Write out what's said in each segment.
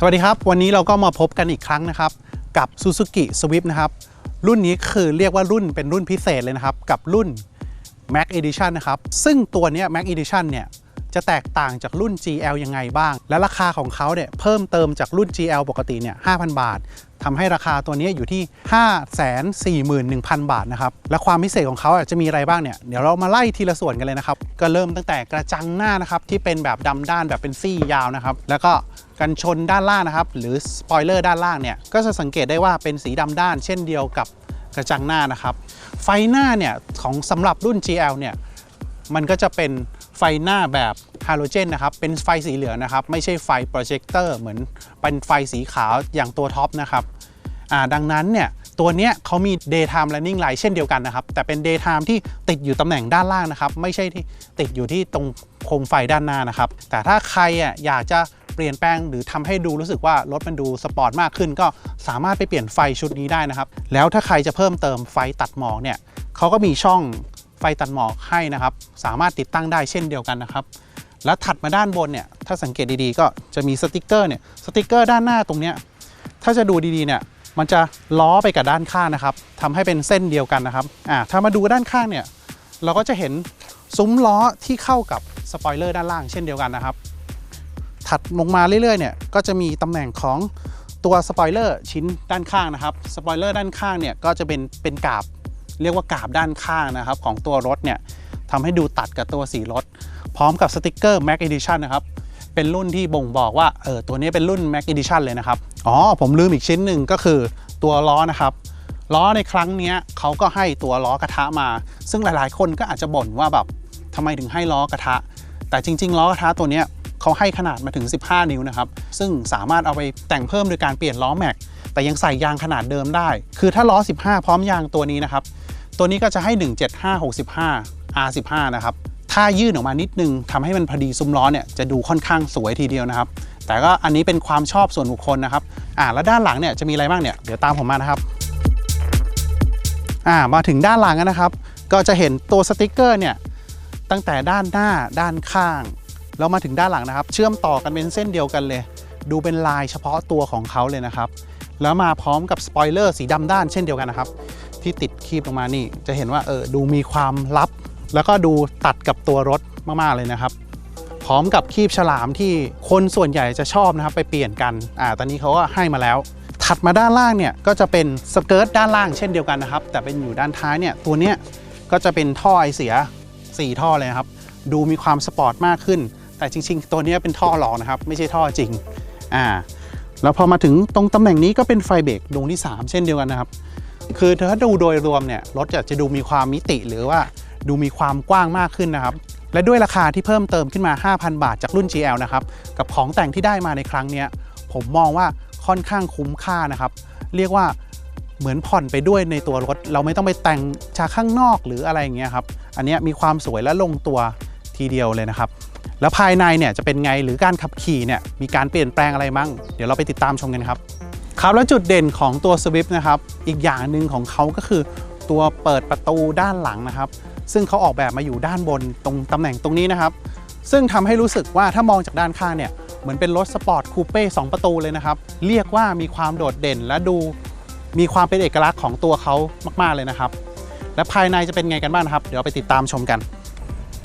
สวัสดีครับ วันนี้เราก็มาพบกันอีกครั้งนะครับ กับ Suzuki Swift นะครับ รุ่นนี้คือเรียกว่ารุ่นเป็นรุ่นพิเศษเลยนะครับ กับรุ่น Mac Edition นะครับ ซึ่งตัวนี้ Mac Edition เนี่ย จะแตกต่างจากรุ่น GL ยังไงบ้าง และราคาของเขาเนี่ยเพิ่มเติมจากรุ่น GL ปกติเนี่ย5,000 บาททำให้ราคาตัวนี้อยู่ที่ 541,000 บาทนะครับ และความพิเศษของเขาจะมีอะไรบ้างเนี่ย เดี๋ยวเรามาไล่ทีละส่วนกันเลยนะครับ ก็เริ่มตั้งแต่กระจังหน้านะครับ ที่เป็นแบบดำด้านแบบเป็นซี่ยาวนะครับ แล้วก็กันชนด้านล่างนะครับ หรือสปอยเลอร์ด้านล่างเนี่ย ก็จะสังเกตได้ว่าเป็นสีดำด้าน เช่นเดียวกับกระจังหน้านะครับ ไฟหน้าเนี่ยของสำหรับรุ่น GL เนี่ย มันก็จะเป็น ไฟหน้าแบบฮาโลเจนนะครับ เป็นไฟสีเหลืองนะครับ ไม่ใช่ไฟโปรเจคเตอร์เหมือนเป็นไฟสีขาวอย่างตัวท็อปนะครับดังนั้นเนี่ยตัวเนี้ยเขามี daytime running light เช่นเดียวกันนะครับ แต่เป็น daytime ที่ติดอยู่ตำแหน่งด้านล่างนะครับ ไม่ใช่ที่ติดอยู่ที่ตรงโคมไฟด้านหน้านะครับ แต่ถ้าใครอะอยากจะเปลี่ยนแปลงหรือทำให้ดูรู้สึกว่ารถมันดูสปอร์ตมากขึ้น ก็สามารถไปเปลี่ยนไฟชุดนี้ได้นะครับ แล้วถ้าใครจะเพิ่มเติมไฟตัดหมอกเนี่ยเขาก็มีช่อง ไฟตัดหมอกให้นะครับ สามารถติดตั้งได้เช่นเดียวกันนะครับ แล้วถัดมาด้านบนเนี่ยถ้าสังเกตดีๆ ก็จะมีสติกเกอร์เนี่ยสติกเกอร์ด้านหน้าตรงเนี้ยถ้าจะดูดีๆเนี่ยมันจะล้อไปกับด้านข้างนะครับทำให้เป็นเส้นเดียวกันนะครับอ่าถ้ามาดูด้านข้างเนี่ยเราก็จะเห็นซุ้มล้อที่เข้ากับสปอยเลอร์ด้านล่างเช่นเดียวกันนะครับ ถัดลงมาเรื่อยๆเนี่ยก็จะมีตำแหน่งของตัวสปอยเลอร์ชิ้นด้านข้างนะครับสปอยเลอร์ด้านข้างเนี่ยก็จะเป็นเป็นกาบ เรียกว่ากาบด้านข้างนะครับ ของตัวรถเนี่ยทำให้ดูตัดกับตัวสีรถ พร้อมกับสติกเกอร์ Mac Edition นะครับ เป็นรุ่นที่บ่งบอกว่าเออตัวนี้เป็นรุ่น Mac Edition เลยนะครับ อ๋อ ผมลืมอีกชิ้นหนึ่งก็คือตัวล้อนะครับ ล้อในครั้งนี้เขาก็ให้ตัวล้อกระทะมา ซึ่งหลายๆ คนก็อาจจะบ่นว่าแบบทำไมถึงให้ล้อกระทะ แต่จริง ๆ ล้อกระทะตัวนี้เขาให้ขนาดมาถึง 15 นิ้วนะครับ ซึ่งสามารถเอาไปแต่งเพิ่มโดยการเปลี่ยนล้อแม็กแต่ยังใส่ยางขนาดเดิมได้ คือถ้าล้อ 15 พร้อมยางตัวนี้นะครับ ตัวนี้ก็จะให้ 17565 R15 นะครับ ถ้ายื่นออกมานิดนึงทำให้มันพอดีซุ้มล้อเนี่ยจะดูค่อนข้างสวยทีเดียวนะครับ แต่ก็อันนี้เป็นความชอบส่วนบุคคลนะครับ อ่าแล้วด้านหลังเนี่ยจะมีอะไรบ้างเนี่ยเดี๋ยวตามผมมานะครับ อ่ามาถึงด้านหลังนะครับ ก็จะเห็นตัวสติกเกอร์เนี่ยตั้งแต่ด้านหน้าด้านข้างแล้วมาถึงด้านหลังนะครับ เชื่อมต่อกันเป็นเส้นเดียวกันเลย ดูเป็นลายเฉพาะตัวของเขาเลยนะครับ แล้วมาพร้อมกับสปอยเลอร์สีดำด้านเช่นเดียวกันนะครับ ที่ติดคีบลงมานี่ จะเห็นว่าเออดูมีความลับ แล้วก็ดูตัดกับตัวรถมากๆเลยนะครับ พร้อมกับคีบฉลามที่คนส่วนใหญ่จะชอบนะครับ ไปเปลี่ยนกันอ่าตอนนี้เขาก็ให้มาแล้ว ถัดมาด้านล่างเนี่ยก็จะเป็นสเกิร์ตด้านล่างเช่นเดียวกันนะครับ แต่เป็นอยู่ด้านท้ายเนี่ยตัวเนี้ยก็จะเป็นท่อไอเสีย 4 ท่อเลยครับดูมีความสปอร์ตมากขึ้น แต่จริง ๆ ตัวนี้เป็นท่อหลอกนะครับ ไม่ใช่ท่อจริงอ่าแล้วพอมาถึงตรงตำแหน่งนี้ก็เป็นไฟเบรกดวงที่ 3 เช่นเดียวกันนะครับ คือถ้าดูโดยรวมเนี่ยรถจะดูมีความมิติหรือว่าดูมีความกว้างมากขึ้นนะครับ และด้วยราคาที่เพิ่มเติมขึ้นมา 5,000 บาทจากรุ่น GL นะครับ กับของแต่งที่ได้มาในครั้งนี้ผมมองว่าค่อนข้างคุ้มค่านะครับ เรียกว่าเหมือนผ่อนไปด้วยในตัวรถ เราไม่ต้องไปแต่งจากข้างนอกหรืออะไรอย่างเงี้ยครับ อันนี้มีความสวยและลงตัวทีเดียวเลยนะครับ แล้วภายในเนี่ยจะเป็นไงหรือการขับขี่เนี่ยมีการเปลี่ยนแปลงอะไรมั่ง เดี๋ยวเราไปติดตามชมกันครับ ครับแล้วจุดเด่นของตัว Swift นะครับอีกอย่างหนึ่งของเขาก็คือตัวเปิดประตูด้านหลังนะครับ ซึ่งเขาออกแบบมาอยู่ด้านบนตรงตำแหน่งตรงนี้นะครับ ซึ่งทำให้รู้สึกว่าถ้ามองจากด้านข้างเนี่ยเหมือนเป็นรถสปอร์ตคูเป้2ประตูเลยนะครับ เรียกว่ามีความโดดเด่นและดูมีความเป็นเอกลักษณ์ของตัวเขามาก ๆ เลยนะครับ และภายในจะเป็นไงกันบ้างครับ เดี๋ยวไปติดตามชมกัน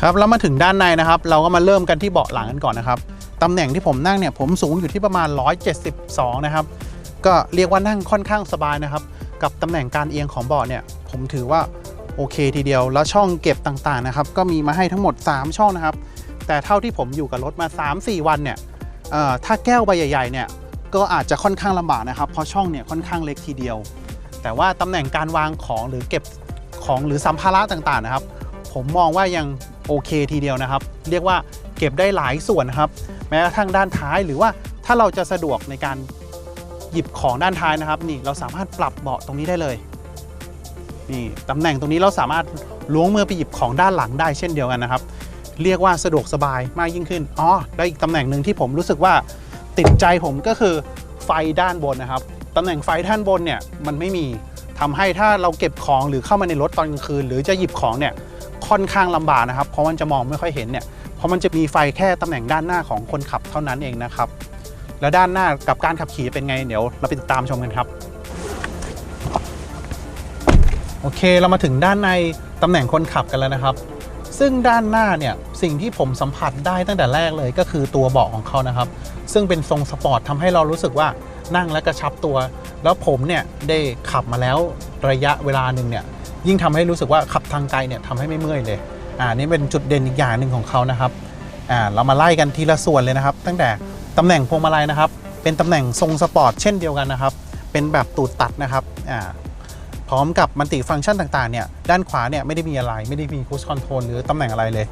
ครับแล้วมาถึงด้านในนะครับ เราก็มาเริ่มกันที่เบาะหลังกันก่อนนะครับตำแหน่งที่ผมนั่งเนี่ยผมสูงอยู่ที่ประมาณ 172 นะครับ ก็เรียกว่านั่งค่อนข้างสบายนะครับ กับตำแหน่งการเอียงของเบาะเนี่ยผมถือว่าโอเคทีเดียวแล้วช่องเก็บต่างๆนะครับ ก็มีมาให้ทั้งหมด 3 ช่องนะครับ แต่เท่าที่ผมอยู่กับรถมา 3-4 วันเนี่ยถ้าแก้วใบใหญ่ๆเนี่ยก็อาจจะค่อนข้างลำบากนะครับ เพราะช่องเนี่ยค่อนข้างเล็กทีเดียว แต่ว่าตำแหน่งการวางของหรือเก็บของหรือสัมภาระต่างๆนะครับ ผมมองว่ายังโอเคทีเดียวนะครับ เรียกว่าเก็บได้หลายส่วนนครับ แม้กระทั่งด้านท้ายหรือว่าถ้าเราจะสะดวกในการ หยิบของด้านท้ายนะครับนี่เราสามารถปรับเบาะตรงนี้ได้เลยนี่ตำแหน่งตรงนี้เราสามารถล้วงมือไปหยิบของด้านหลังได้เช่นเดียวกันนะครับ เรียกว่าสะดวกสบายมากยิ่งขึ้นอ๋อแล้วอีกตำแหน่งหนึ่งที่ผมรู้สึกว่าติดใจผมก็คือไฟด้านบนนะครับตำแหน่งไฟด้านบนเนี่ยมันไม่มีทำให้ถ้าเราเก็บของหรือเข้ามาในรถตอนกลางคืน หรือจะหยิบของเนี่ยค่อนข้างลำบากนะครับ เพราะมันจะมองไม่ค่อยเห็นเนี่ยเพราะมันจะมีไฟแค่ตำแหน่งด้านหน้าของคนขับเท่านั้นเองนะครับ แล้วด้านหน้ากับการขับขี่เป็นไงเดี๋ยวเราไปติดตามชมกันครับ โอเคเรามาถึงด้านในตำแหน่งคนขับกันแล้วนะครับ ซึ่งด้านหน้าเนี่ยสิ่งที่ผมสัมผัสได้ตั้งแต่แรกเลยก็คือตัวเบาะของเขานะครับ ซึ่งเป็นทรงสปอร์ตทำให้เรารู้สึกว่านั่งและกระชับตัว แล้วผมเนี่ยได้ขับมาแล้วระยะเวลาหนึ่งเนี่ยยิ่งทำให้รู้สึกว่าขับทางไกลเนี่ยทำให้ไม่เมื่อยเลย อ่านี่เป็นจุดเด่นอีกอย่างหนึ่งของเขานะครับ อ่าเรามาไล่กันทีละส่วนเลยนะครับ ตั้งแต่ ตำแหน่งพวงมาลัยนะครับ เป็นตำแหน่งทรงสปอร์ตเช่นเดียวกันนะครับ เป็นแบบตูดตัดนะครับอ่าพร้อมกับมัลติฟังก์ชันต่างๆเนี่ยด้านขวาเนี่ยไม่ได้มีอะไร ไม่ได้มีคูสคอนโทรลหรือตำแหน่งอะไรเลย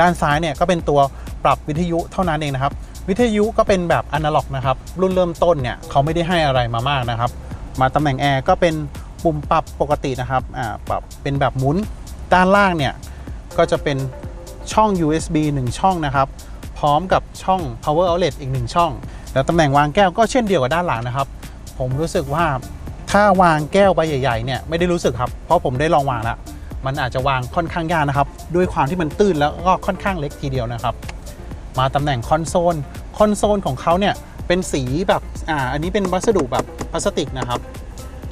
ด้านซ้ายเนี่ยก็เป็นตัวปรับวิทยุเท่านั้นเองนะครับ วิทยุก็เป็นแบบอนาล็อกนะครับ รุ่นเริ่มต้นเนี่ยเขาไม่ได้ให้อะไรมามากนะครับ มาตำแหน่งแอร์ก็เป็นปุ่มปรับปกตินะครับอ่าปรับเป็นแบบหมุนด้านล่างเนี่ยก็จะเป็นช่อง USB 1 ช่องนะครับ พร้อมกับช่อง power outlet อีก1ช่อง แล้วตำแหน่งวางแก้วก็เช่นเดียวกับด้านหลังนะครับ ผมรู้สึกว่าถ้าวางแก้วใบใหญ่ๆเนี่ยไม่ได้รู้สึกครับ เพราะผมได้ลองวางแล้ว มันอาจจะวางค่อนข้างยากนะครับ ด้วยความที่มันตื้นแล้วก็ค่อนข้างเล็กทีเดียวนะครับ มาตำแหน่งคอนโซล คอนโซลของเขาเนี่ยเป็นสีแบบอ่าอันนี้เป็นวัสดุแบบพลาสติกนะครับ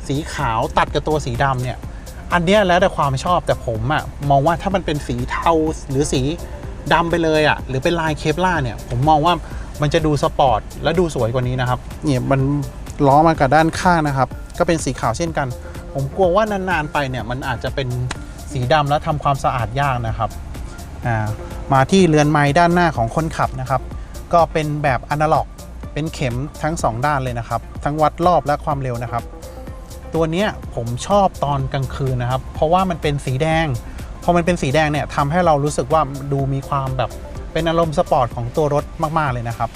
สีขาวตัดกับตัวสีดำเนี่ยอันนี้แล้วแต่ความชอบแต่ผมอะมองว่าถ้ามันเป็นสีเทาหรือสี ดำไปเลยอะหรือเป็นลายเคปล่าเนี่ยผมมองว่ามันจะดูสปอร์ตและดูสวยกว่านี้นะครับเนี่ยมันล้อมากับด้านข้างนะครับ ก็เป็นสีขาวเช่นกัน ผมกลัวว่านานๆไปเนี่ยมันอาจจะเป็นสีดำแล้วทำความสะอาดยากนะครับอ่ามาที่เรือนไม้ด้านหน้าของคนขับนะครับ ก็เป็นแบบอนาล็อก เป็นเข็มทั้งสองด้านเลยนะครับ ทั้งวัดรอบและความเร็วนะครับ ตัวนี้ผมชอบตอนกลางคืนนะครับ เพราะว่ามันเป็นสีแดง พอมันเป็นสีแดงเนี่ยทำให้เรารู้สึกว่าดูมีความแบบเป็นอารมณ์สปอร์ตของตัวรถมากๆเลยนะครับ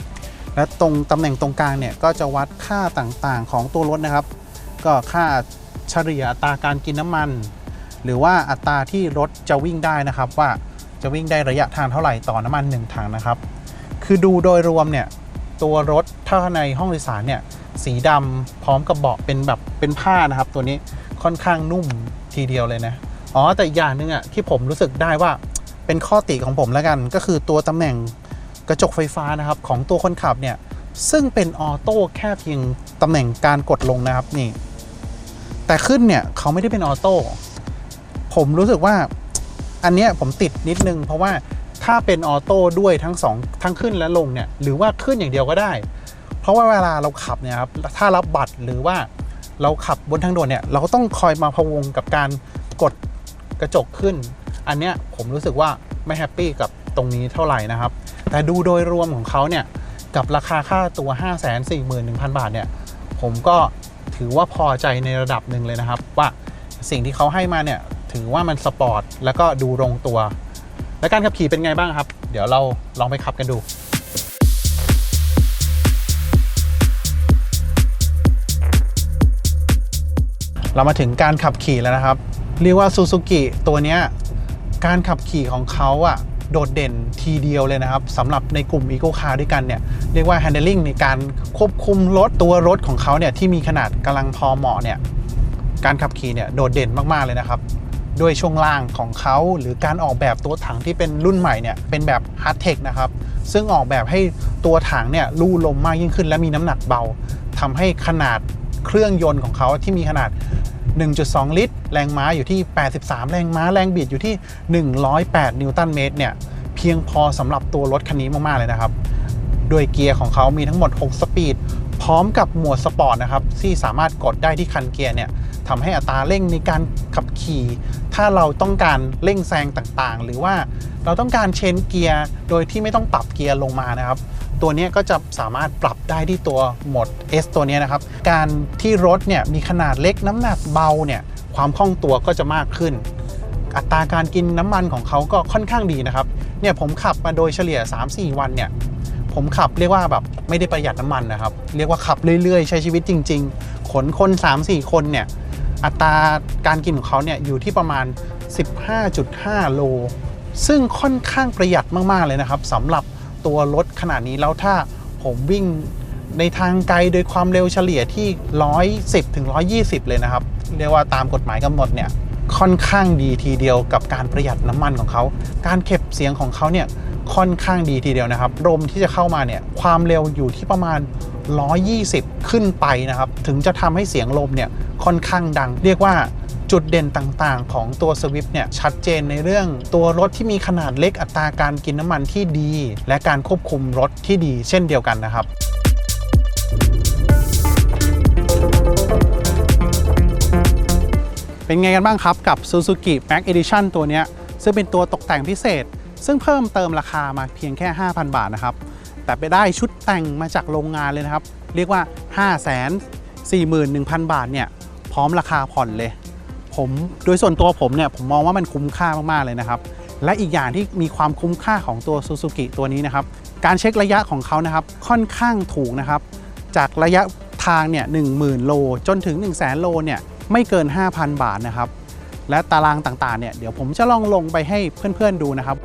และตรงตำแหน่งตรงกลางเนี่ยก็จะวัดค่าต่างๆของตัวรถนะครับ ก็ค่าเฉลี่ยอัตราการกินน้ำมัน หรือว่าอัตราที่รถจะวิ่งได้นะครับ ว่าจะวิ่งได้ระยะทางเท่าไหร่ต่อน้ำมัน 1 ถังนะครับ คือดูโดยรวมเนี่ยตัวรถถ้าในห้องโดยสารเนี่ยสีดำพร้อมกับเบาะเป็นแบบเป็นผ้านะครับ ตัวนี้ค่อนข้างนุ่มทีเดียวเลยนะ อ๋อแต่อย่างหนึ่งอะที่ผมรู้สึกได้ว่าเป็นข้อติของผมแล้วกัน ก็คือตัวตำแหน่งกระจกไฟฟ้านะครับของตัวคนขับเนี่ยซึ่งเป็นออโต้แค่เพียงตำแหน่งการกดลงนะครับนี่ แต่ขึ้นเนี่ยเขาไม่ได้เป็นออโต้ผมรู้สึกว่าอันเนี้ยผมติดนิดนึง เพราะว่าถ้าเป็นออโต้ด้วยทั้งสองทั้งขึ้นและลงเนี่ยหรือว่าขึ้นอย่างเดียวก็ได้ เพราะว่าเวลาเราขับเนี่ยครับถ้ารับบัตรหรือว่าเราขับบนทางด่วนเนี่ยเราก็ต้องคอยมาพะวงกับการกด กระจกขึ้น อันเนี้ยผมรู้สึกว่าไม่แฮปปี้กับตรงนี้เท่าไหร่นะครับ แต่ดูโดยรวมของเขาเนี่ยกับราคาค่าตัว 5 4 1 0 0 0 บาทเนี่ยผมก็ถือว่าพอใจในระดับหนึ่งเลยนะครับ ว่าสิ่งที่เขาให้มาเนี่ยถือว่ามันสปอร์ตแล้วก็ดูลงตัว และการขับขี่เป็นไงบ้างครับ เดี๋ยวเราลองไปขับกันดูเรามาถึงการขับขี่แล้วนะครับ เรียกว่าซูซูกิตัวเนี้ยการขับขี่ของเขาอะโดดเด่นทีเดียวเลยนะครับสำหรับในกลุ่ม Eco Car ด้วยกันเนี่ยเรียกว่า handling ในการควบคุมรถตัวรถของเขาเนี่ยที่มีขนาดกำลังพอเหมาะเนี่ยการขับขี่เนี่ยโดดเด่นมากๆเลยนะครับด้วยช่วงล่างของเขาหรือการออกแบบตัวถังที่เป็นรุ่นใหม่เนี่ยเป็นแบบ Hard Tech นะครับซึ่งออกแบบให้ตัวถังเนี่ยลู่ลมมากยิ่งขึ้น และมีน้ำหนักเบาทำให้ขนาดเครื่องยนต์ของเขาที่มีขนาด 1.2 ลิตร แรงม้าอยู่ที่ 83 แรงม้าแรงบิดอยู่ที่ 108 นิวตันเมตรเนี่ยเพียงพอสำหรับตัวรถคันนี้มากๆเลยนะครับ โดยเกียร์ของเขามีทั้งหมด 6 สปีด พร้อมกับหมวดสปอร์ตนะครับที่สามารถกดได้ที่คันเกียร์เนี่ยทำให้อัตราเร่งในการขับขี่ ถ้าเราต้องการเร่งแซงต่างๆ หรือว่าเราต้องการเชนเกียร์โดยที่ไม่ต้องปรับเกียร์ลงมานะครับ ตัวนี้ก็จะสามารถปรับได้ที่ตัวโหมด S ตัวนี้นะครับ การที่รถเนี่ยมีขนาดเล็กน้ำหนักเบาเนี่ยความคล่องตัวก็จะมากขึ้น อัตราการกินน้ำมันของเขาก็ค่อนข้างดีนะครับ เนี่ยผมขับมาโดยเฉลี่ย 3-4 วันเนี่ยผมขับเรียกว่าแบบไม่ได้ประหยัดน้ำมันนะครับ เรียกว่าขับเรื่อยๆ ใช้ชีวิตจริง ๆ ขนคน 3-4 คนเนี่ยอัตราการกินของเขาเนี่ยอยู่ที่ประมาณ 15.5 โล ซึ่งค่อนข้างประหยัดมากๆเลยนะครับสำหรับ ตัวรถขนาดนี้แล้วถ้าผมวิ่งในทางไกลโดยความเร็วเฉลี่ยที่ 110ถึง120 เลยนะครับ เรียกว่าตามกฎหมายกำหนดเนี่ยค่อนข้างดีทีเดียวกับการประหยัดน้ำมันของเขา การเก็บเสียงของเขาเนี่ยค่อนข้างดีทีเดียวนะครับลมที่จะเข้ามาเนี่ยความเร็วอยู่ที่ประมาณ 120 ขึ้นไปนะครับ ถึงจะทำให้เสียงลมเนี่ยค่อนข้างดัง เรียกว่า จุดเด่นต่างๆ ของตัว Swift เนี่ยชัดเจนในเรื่องตัวรถที่มีขนาดเล็กอัตราการกินน้ำมันที่ดี และการควบคุมรถที่ดีเช่นเดียวกันนะครับเป็นไงกันบ้างครับกับ Suzuki Max Edition ตัวนี้ซึ่งเป็นตัวตกแต่งพิเศษ ซึ่งเพิ่มเติมราคามาเพียงแค่ 5,000 บาทนะครับ แต่ไปได้ชุดแต่งมาจากโรงงานเลยนะครับ เรียกว่า 541,000 บาทเนี่ย พร้อมราคาผ่อนเลย ผมโดยส่วนตัวผมเนี่ยผมมองว่ามันคุ้มค่ามากๆเลยนะครับ และอีกอย่างที่มีความคุ้มค่าของตัว Suzuki ตัวนี้นะครับ การเช็คระยะของเขานะครับค่อนข้างถูกนะครับ จากระยะทางเนี่ย10,000โลจนถึง 1 0 0 0 0 0โลเนี่ยไม่เกิน 5,000 บาทนะครับ และตารางต่างๆเนี่ยเดี๋ยวผมจะลองลงไปให้เพื่อนๆดูนะครับ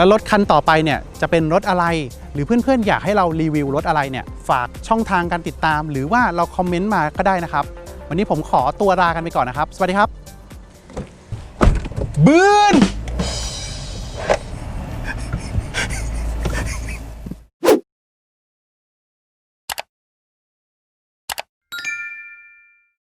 แล้วรถคันต่อไปเนี่ยจะเป็นรถอะไร หรือเพื่อนๆ อยากให้เรารีวิวรถอะไรเนี่ยฝากช่องทางการติดตาม หรือว่าเราคอมเมนต์มาก็ได้นะครับ วันนี้ผมขอตัวลากันไปก่อนนะครับ สวัสดีครับ บืน